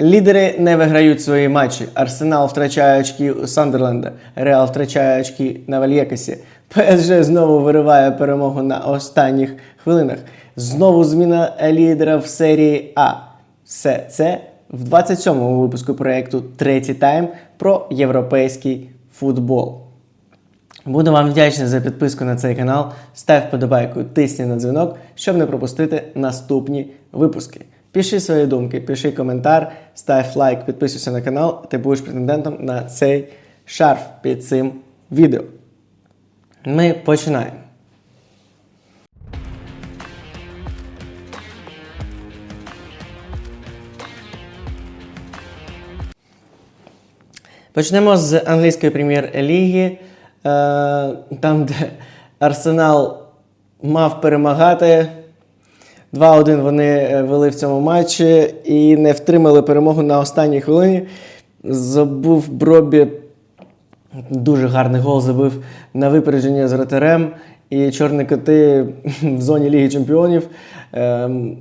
Лідери не виграють свої матчі. Арсенал втрачає очки у Сандерленда, Реал втрачає очки на Вальєкасі. ПСЖ знову вириває перемогу на останніх хвилинах. Знову зміна лідера в серії А. Все це в 27-му випуску проєкту Третій тайм про європейський футбол. Буду вам вдячний за підписку на цей канал. Став вподобайку, тисни на дзвінок, щоб не пропустити наступні випуски. Пиши свої думки, пиши коментар, став лайк, підписуйся на канал, ти будеш претендентом на цей шарф під цим відео. Ми починаємо. Почнемо з англійської прем'єр-ліги, е, там, де Арсенал мав перемагати. 2-1 вони е, вели в цьому матчі і не втримали перемогу на останній хвилині. Забув Бробі дуже гарний гол забив на випередження з вратарем. І чорні коти в зоні Ліги Чемпіонів ем,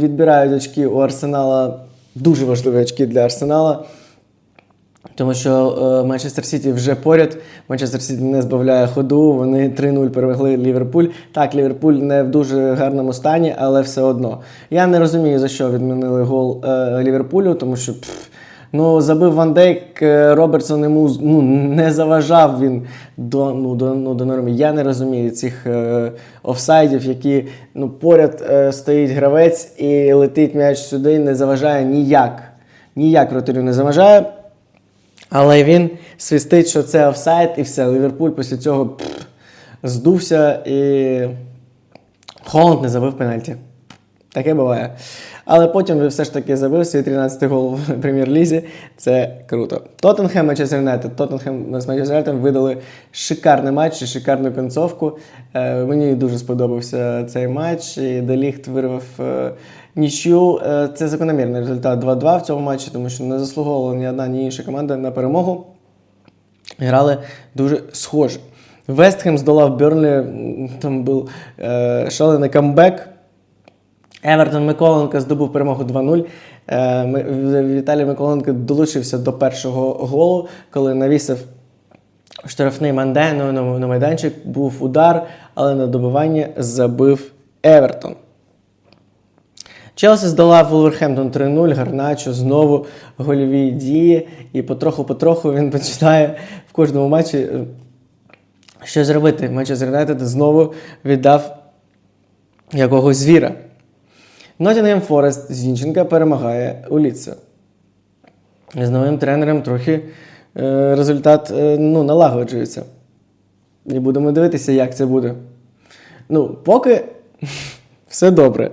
відбирають очки у Арсенала. Дуже важливі очки для Арсенала. Тому що е, Манчестер Сіті вже поряд. Манчестер Сіті не збавляє ходу. Вони 3-0 перемогли Ліверпуль. Так, Ліверпуль не в дуже гарному стані, але все одно. Я не розумію, за що відмінили гол е, Ліверпулю, тому що пф, ну, забив Ван Дейк, е, Робертсон йому ну, не заважав він до, ну, до, ну, до норми. Я не розумію цих е, офсайдів, які ну, поряд е, стоїть гравець і летить м'яч сюди, не заважає ніяк. Ніяк вратарю не заважає. Але він свистить, що це офсайд, і все. Ліверпуль після цього пф, здувся і Холланд не забив пенальті. Таке буває. Але потім він все ж таки забив свій 13-й гол в прем'єр-лізі. Це круто. Тоттенхем Манчестер Юнайтед. Тоттенхем з Манчестер Юнайтедом видали шикарний матч і шикарну концовку. Е, мені дуже сподобався цей матч. І Деліхт вирвав е, нічю. Е, це закономірний результат 2-2 в цьому матчі, тому що не заслуговувала ні одна, ні інша команда на перемогу. Грали дуже схоже. Вестхем здолав Берлі, там був е, шалений камбек. Евертон Миколенко здобув перемогу 2-0. Е, Віталій Миколенко долучився до першого голу, коли навісив штрафний манде на, на, на майданчик. Був удар, але на добивання забив Евертон. Челсі здолав Вулверхемптон 3-0, Гарначо знову гольові дії, і потроху-потроху він починає в кожному матчі е, щось робити. Манчестер Юнайтед знову віддав якогось звіра. Ноттінгем Форест Зінченка перемагає у Ліце. З новим тренером трохи е, результат е, ну, налагоджується. І будемо дивитися, як це буде. Ну, поки все добре.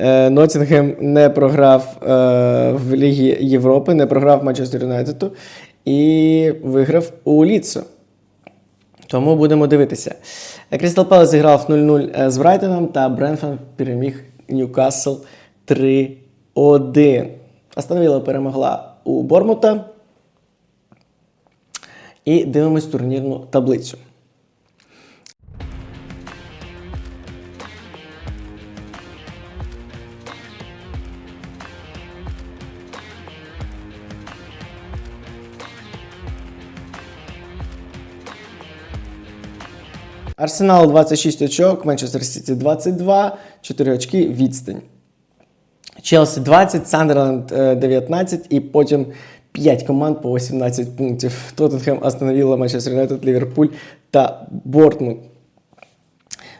Е, Ноттінгем не програв е, в Лігі Європи, не програв Манчестер Юнайтеду і виграв у Ліцо. Тому будемо дивитися. Крістал Пелес зіграв 0-0 з Брайтоном та Бренфорд переміг Ньюкасл 3-1. Остановила перемогла у Бормута. І дивимось турнірну таблицю. Арсенал 26 очок, Манчестер Сіті 22, 4 очки відстань. Челсі 20, Сандерленд е, 19 і потім 5 команд по 18 пунктів. Тоттенхем, Астон Вілла, Манчестер Юнайтед, Ліверпуль та Бортмунд.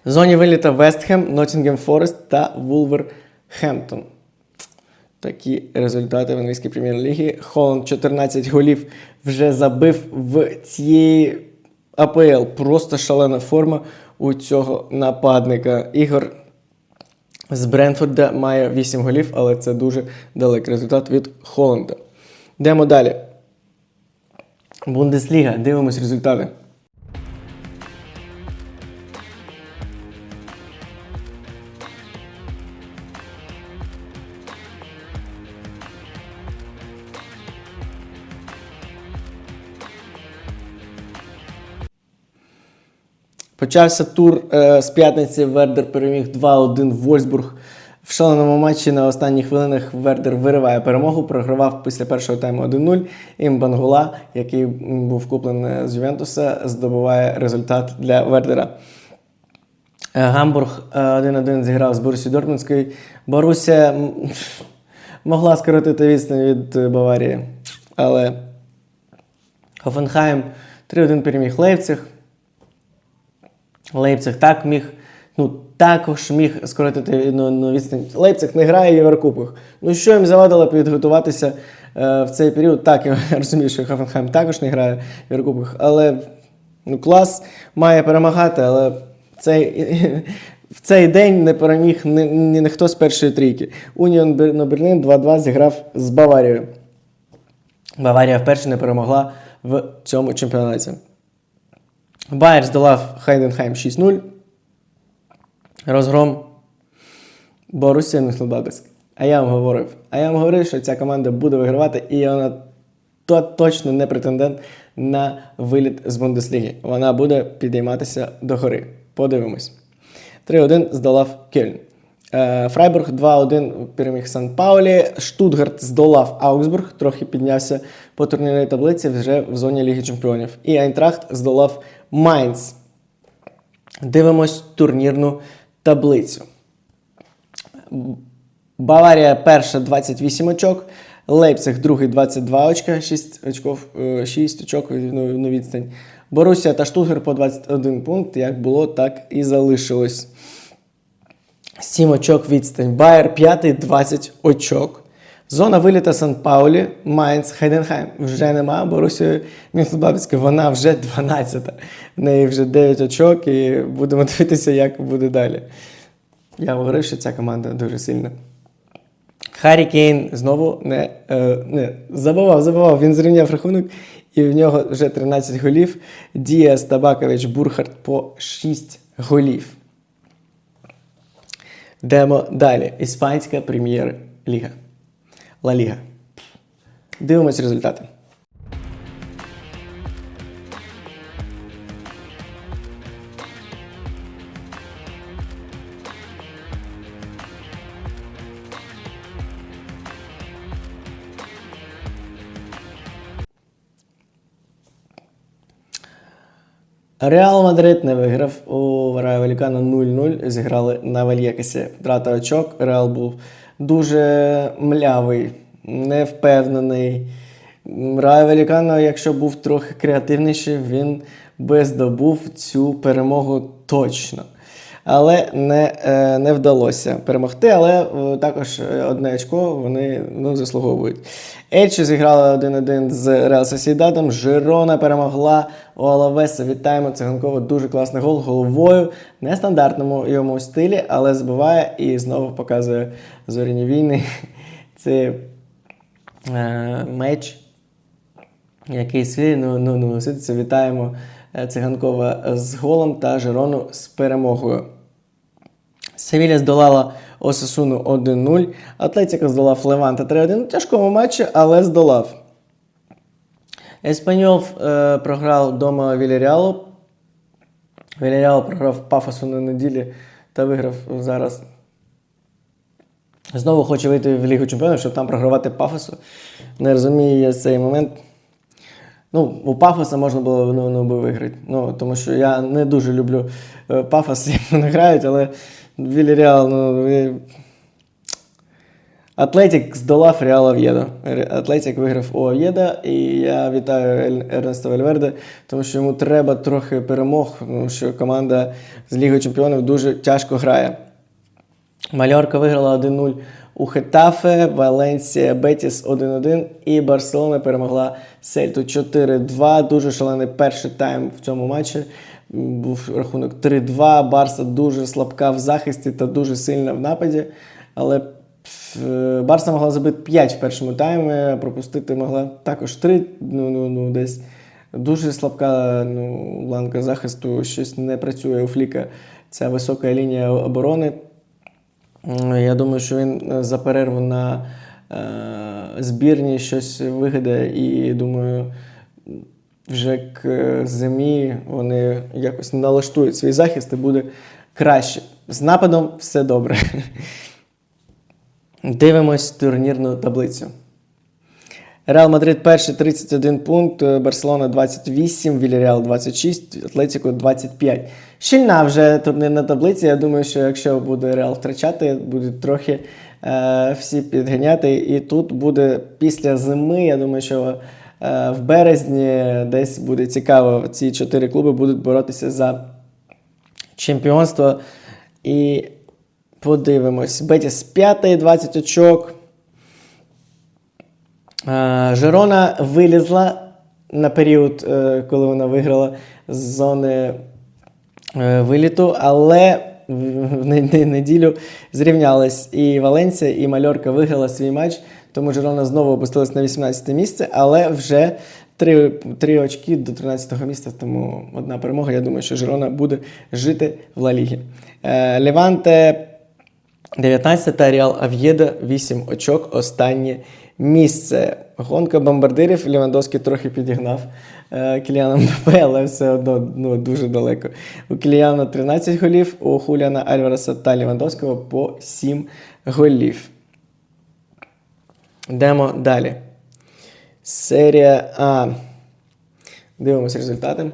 В зоні виліта Вестхем, Ноттінгем Форест та Вулверхемптон. Такі результати в англійській прем'єр-лігі. Холланд 14 голів вже забив в цієї АПЛ. Просто шалена форма у цього нападника. Ігор з Бренфорда має 8 голів, але це дуже далекий результат від Холланда. Йдемо далі. Бундесліга. Дивимось результати. Почався тур е, з п'ятниці. Вердер переміг 2-1 Вольсбург В шаленому матчі на останніх хвилинах Вердер вириває перемогу, програвав після першого тайму 1-0. І Мбангула, який був куплений з Ювентуса, здобуває результат для Вердера. Е, Гамбург е, 1-1 зіграв з Борусі Дортмундською. Боруся могла скоротити відстань від е, Баварії, але Хофенхайм 3-1 переміг Лейпциг. Лейпциг так міг, ну також міг скоротити ну, ну, відстань. Лейпциг не грає в Єврокубках. Ну що їм завадило підготуватися е, в цей період? Так, я розумію, що Хофенхайм також не грає в Єврокубках, але ну, клас має перемагати, але цей, в цей день не переміг ні, ні, ніхто з першої трійки. Уніон Берлін 2-2 зіграв з Баварією. Баварія вперше не перемогла в цьому чемпіонаті. Байер здолав Хайденхайм 6-0. Розгром Борусія Мюнхенбабельськ. А я вам говорив. А я вам говорив, що ця команда буде вигравати, і вона то точно не претендент на виліт з Бундесліги. Вона буде підійматися до гори. Подивимось. 3-1 здолав Кельн. Е, Фрайбург 2-1 переміг Сан Паулі. Штутгарт здолав Аугсбург, трохи піднявся по турнірній таблиці вже в зоні Ліги Чемпіонів. І Айнтрахт здолав Майнц. Дивимось турнірну таблицю. Баварія перша 28 очок, Лейпциг другий 22 очка, 6 очков, е, 6 очок ну, ну, відстань. Борусія та Штутгар по 21 пункт, як було, так і залишилось. 7 очок відстань. Байер 5 20 очок. Зона виліта Сан Паулі, Майнц, Хайденхайм. Вже нема. Борусія Мюнхенбабельська, вона вже 12. В неї вже 9 очок, і будемо дивитися, як буде далі. Я говорив, що ця команда дуже сильна. Харі Кейн знову не, е, не забував, забував. Він зрівняв рахунок, і в нього вже 13 голів. Діас Табакович Бурхард по 6 голів. Йдемо далі. Іспанська прем'єр-ліга. Ла Ліга. Дивимось результати. Реал Мадрид не виграв у Рая Валікана 0-0. Зіграли на Вальєкасі. Втрата очок. Реал був дуже млявий, невпевнений. Рая Велікана, якщо був трохи креативніший, він би здобув цю перемогу точно. Але не, е, не вдалося перемогти. Але е, також е, одне очко вони ну, заслуговують. Ельчі зіграли 1-1 з Реал Сосідадом. Жирона перемогла у Алавеса. Вітаємо Циганкова. Дуже класний гол головою. Нестандартному йому стилі, але збиває і знову показує зоряні війни. Це е, меч який свій, ну, ну, ну. Вітаємо Циганкова з голом та Жерону з перемогою. Севіля здолала Осасуну 1-0. Атлетіка здолав Леванта 3-1. У тяжкому матчі, але здолав. Еспаньол е, програв вдома Вільяріалу. Вільяріал програв Пафосу на неділі та виграв зараз. Знову хоче вийти в Лігу Чемпіонів, щоб там програвати Пафосу. Не розумію я цей момент. Ну, у Пафоса можна було ну, ну, би виграти. Ну, тому що я не дуже люблю е, Пафос, як вони грають, але Вільяріал, ну. Атлетік здолав Реал Ов'єдо. Атлетік виграв у Ов'єда, і я вітаю Ернеста Вальверде, тому що йому треба трохи перемог, тому що команда з Ліги Чемпіонів дуже тяжко грає. Мальорка виграла 1-0 у Хетафе, Валенсія Бетіс 1-1 і Барселона перемогла Сельту 4-2. Дуже шалений перший тайм в цьому матчі. Був рахунок 3-2. Барса дуже слабка в захисті та дуже сильна в нападі. Але е, Барса могла забити 5 в першому таймі, а пропустити могла також 3. Ну, ну, ну, десь. Дуже слабка ну, ланка захисту, щось не працює у Фліка. Ця висока лінія оборони. Я думаю, що він е, за перерву на е, збірні щось вигадає, і думаю, вже к е, зимі вони якось налаштують свій захист і буде краще. З нападом все добре. Дивимось турнірну таблицю. Реал Мадрид перший 31 пункт, е, Барселона 28, Вільяреал 26, Атлетіко 25. Щільна вже турнірна таблиця. Я думаю, що якщо буде Реал втрачати, будуть трохи е, всі підганяти. І тут буде після зими. Я думаю, що в березні десь буде цікаво. Ці чотири клуби будуть боротися за чемпіонство. І подивимось. Бетіс 5, 20 очок. Е, Жерона вилізла на період, е, коли вона виграла з зони е, виліту, але в в не- не- неділю зрівнялись і Валенсія, і Мальорка виграла свій матч, тому Жерона знову опустилась на 18 місце, але вже три, три очки до 13-го місця, тому одна перемога. Я думаю, що Жерона буде жити в Ла Лігі. Е, Леванте 19 та Реал Ав'єда 8 очок. Останнє місце. Гонка бомбардирів. Лівандовський трохи підігнав Кіліана Мбапе, але все одно ну, дуже далеко. У Кіліана 13 голів, у Хуліана Альвареса та Лівандовського по 7 голів. Йдемо далі. Серія А. Дивимося результати.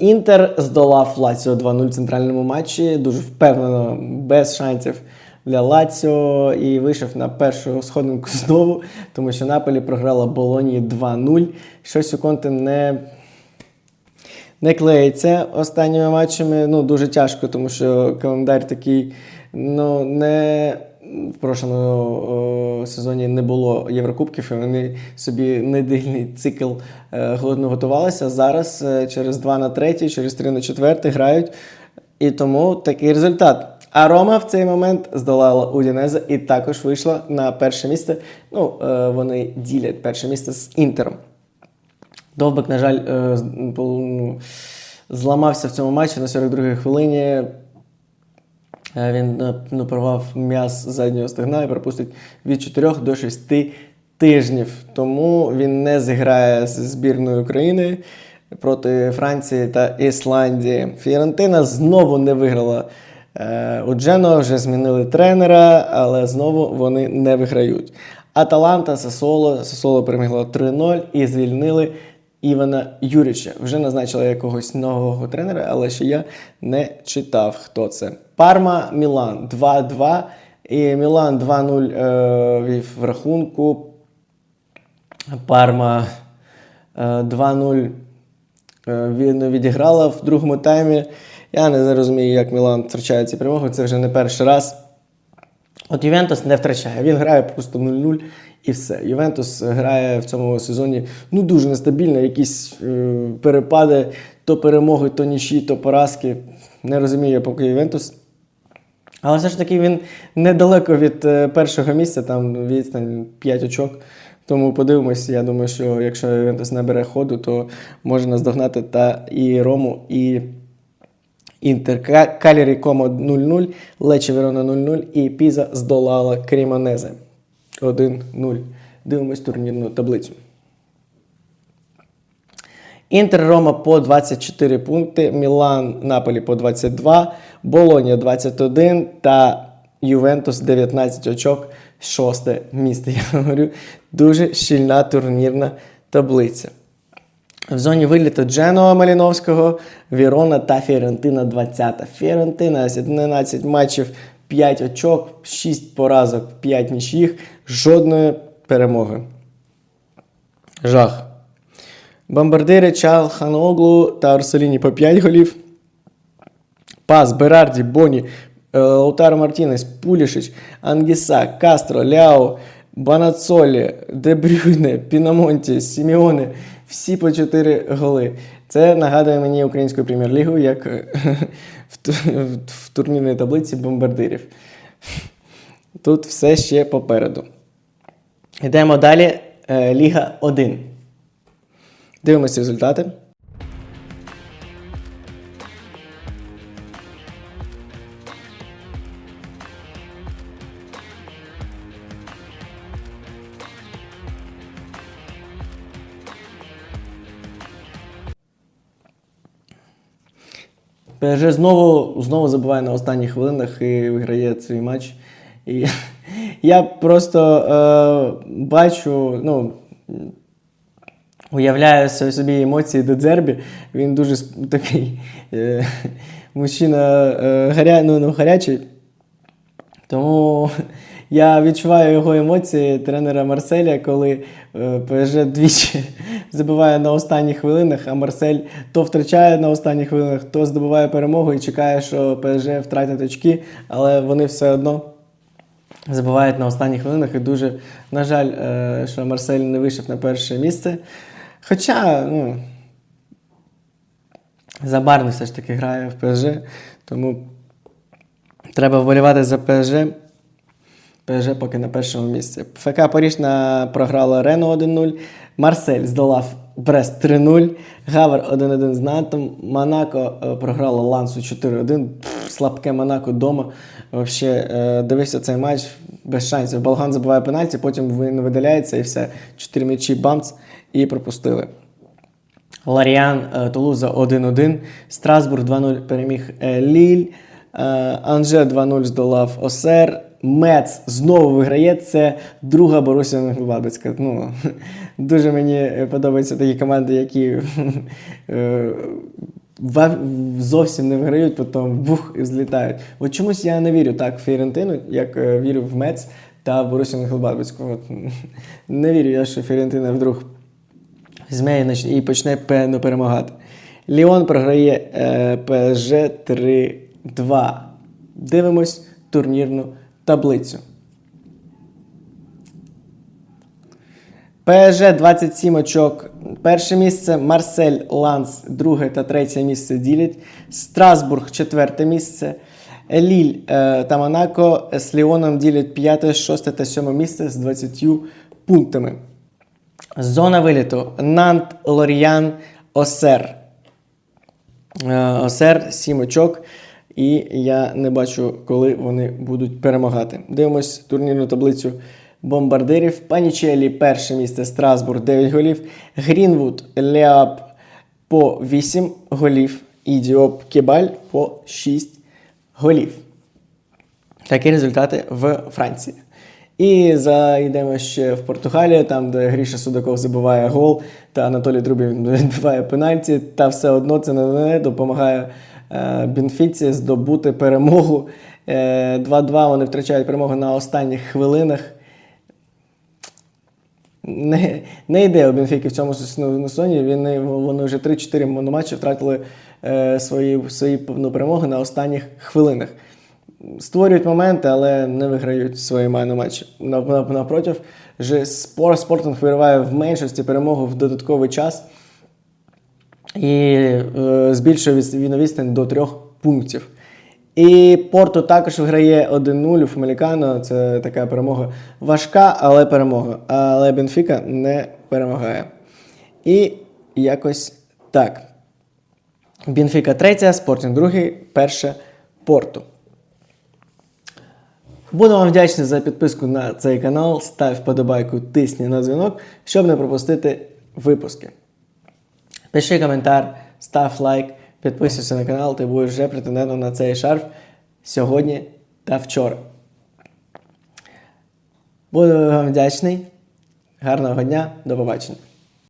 Інтер здолав Лаціо 2-0 в центральному матчі. Дуже впевнено, без шансів для Лаціо і вийшов на першу сходинку знову, тому що Наполі програла Болоні 2-0. Щось у Конте не, не клеїться останніми матчами. Ну, дуже тяжко, тому що календар такий, ну, не. В прошлому сезоні не було Єврокубків, і вони собі недільний цикл е, голодно готувалися. Зараз е, через 2 на 3, через 3 на 4 грають. І тому такий результат. А Рома в цей момент здолала Удінеза і також вийшла на перше місце. Ну, е, вони ділять перше місце з Інтером. Довбик, на жаль, е, ну, зламався в цьому матчі на 42-й хвилині. Е, Він ну, м'яз заднього стегна і пропустить від 4 до 6 тижнів. Тому він не зіграє з збірною України проти Франції та Ісландії. Фіорентина знову не виграла е, у Джено, вже змінили тренера, але знову вони не виграють. Аталанта Сасоло. Сасоло перемогла 3-0 і звільнили Івана Юріча. Вже назначили якогось нового тренера, але ще я не читав, хто це. Парма Мілан 2-2. І Мілан 2-0 е, в рахунку. Парма е, 2-0 е, він відіграла в другому таймі. Я не розумію, як Мілан втрачає ці перемоги. Це вже не перший раз. От Ювентус не втрачає. Він грає просто 0-0 і все. Ювентус грає в цьому сезоні ну, дуже нестабільно, якісь е, перепади, то перемоги, то нічі, то поразки. Не розумію поки Ювентус. Але все ж таки він недалеко від е, першого місця, там відстань 5 очок. Тому подивимось, я думаю, що якщо Ювентус набере ходу, то може наздогнати та і Рому, і Інтер. Калірі Комо 0-0, Лечі Верона 0-0 і Піза здолала Крімонезе 1-0. Дивимось турнірну таблицю. Інтер Рома по 24 пункти, Мілан Наполі по 22, Болонія 21 та Ювентус 19 очок, шосте місце. Я говорю, дуже щільна турнірна таблиця. В зоні виліту Дженоа Маліновського, Вірона та Фіорентина 20. Фіорентина 11 матчів, 5 очок, 6 поразок, 5 нічиїх, жодної перемоги. Жах. Бомбардири Чал Ханоглу та Арселіні по 5 голів. Пас, Берарді, Боні, е, Лаутаро Мартінес, Пулішич, Ангіса, Кастро, Ляо, Банацолі, Дебрюйне, Пінамонті, Сіміоне. Всі по 4 голи. Це нагадує мені українську прем'єр-лігу, як е, в, турнірній таблиці бомбардирів. Тут все ще попереду. Йдемо далі. Е, Ліга 1. Дивимося результати. ПСЖ знову, знову забуває на останніх хвилинах і виграє цей матч. І я просто е, бачу, ну, уявляю собі емоції до дзербі. Він дуже такий е, мужчина е, гаря, ну, ну, гарячий. Тому я відчуваю його емоції тренера Марселя, коли е, ПСЖ двічі забиває на останніх хвилинах, а Марсель то втрачає на останніх хвилинах, то здобуває перемогу і чекає, що ПСЖ втратить очки, але вони все одно забивають на останніх хвилинах. І дуже, на жаль, е, що Марсель не вийшов на перше місце. Хоча, ну, Забарний все ж таки грає в ПСЖ, тому треба вболівати за ПСЖ. ПСЖ поки на першому місці. ФК Паріж на програла Рену 1-0. Марсель здолав Брест 3-0. Гавер 1-1 з Нантом. Монако е, програла Лансу 4-1. Слабке Монако вдома. Вообще, е, дивився цей матч без шансів. Болган забиває пенальті, потім він видаляється і все. Чотири м'ячі бамц і пропустили. Ларіан е, Тулуза 1-1. Страсбург 2-0 переміг Ліль. Анже 2-0 здолав Осер. Мец знову виграє. Це друга Борусія Мönchengladbach. Ну, дуже мені подобаються такі команди, які е, зовсім не виграють, потім бух і злітають. От чомусь я не вірю так в Фіорентину, як е, вірю в Мец та Борусію Мönchengladbach. Не вірю я, що Фіорентина вдруг візьме і почне перемагати. Ліон програє е, ПСЖ 3-2. Дивимось турнірну таблицю. ПСЖ 27 очок. Перше місце Марсель Ланс, друге та третє місце ділять. Страсбург четверте місце. Ліль е, та Монако з Ліоном ділять п'яте, шосте та сьоме місце з 20 пунктами. Зона виліту. Нант, Лоріян, Осер. Е, Осер 7 очок. І я не бачу, коли вони будуть перемагати. Дивимось турнірну таблицю бомбардирів. Панічелі перше місце Страсбург 9 голів. Грінвуд, Леап по 8 голів. І Діоп Кебаль по 6 голів. Такі результати в Франції. І зайдемо ще в Португалію, там, де Гріша Судаков забиває гол, та Анатолій Трубін відбиває пенальті, та все одно це не допомагає Бенфіці здобути перемогу. Е, 2-2 вони втрачають перемогу на останніх хвилинах. Не, не йде у Бенфіки в цьому сезоні. Він, вони вже 3-4 мономатчі втратили е, свої, свої ну, перемоги на останніх хвилинах. Створюють моменти, але не виграють свої матчі. Напротив, Спортинг вириває в меншості перемогу в додатковий час і е, збільшує від- від- відстань до трьох пунктів. І Порту також виграє 1-0 у Фамілікано. Це така перемога важка, але перемога. Але Бенфіка не перемагає. І якось так. Бенфіка третя, Спортінг другий, перше Порту. Буду вам вдячний за підписку на цей канал. Став вподобайку, тисні на дзвінок, щоб не пропустити випуски. Пиши коментар, став лайк, підписуйся на канал, ти будеш вже претендентом на цей шарф сьогодні та вчора. Буду вам вдячний. Гарного дня, до побачення.